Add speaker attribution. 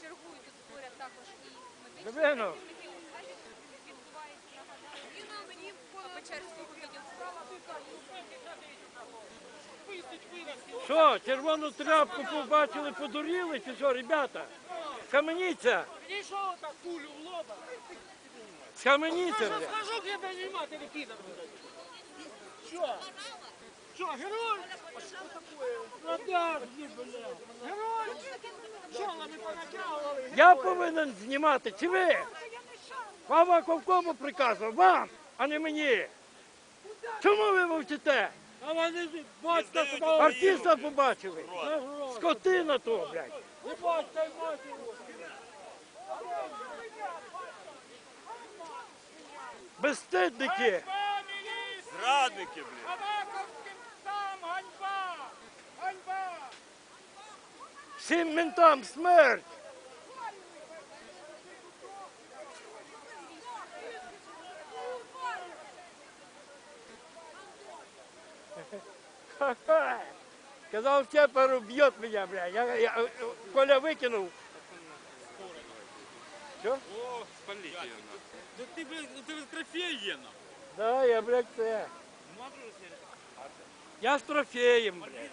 Speaker 1: Чергують тут також і медичні.
Speaker 2: Що, червону тряпку побачили, подуріли чи що, ребята? Схаменіться!
Speaker 3: Пришел так пулю в лоба.
Speaker 2: Схаменіться
Speaker 3: скажу, где ты не матери кидал? Что? Что, герой? Подожди, блядь. Герой? Что, нами понакалывали?
Speaker 2: Я повинен знімати, чи ви? Вам Аковкому приказував, вам, а не мені. Чому ви мовчите?
Speaker 3: А вони батька
Speaker 2: Артиста побачили. Скотина то, блядь. Безстидники.
Speaker 4: Зрадники, блін.
Speaker 3: Сам ганьба! Ганьба!
Speaker 2: Всім ментам смерть. Ха-ха. Сказал, Степан убьет меня, бля. Я, я, Коля выкинул. Что?
Speaker 4: О, спалить.
Speaker 5: Да ты, блядь, ты трофей є.
Speaker 2: Да, я, блядь, ты. Я с трофеем, блядь.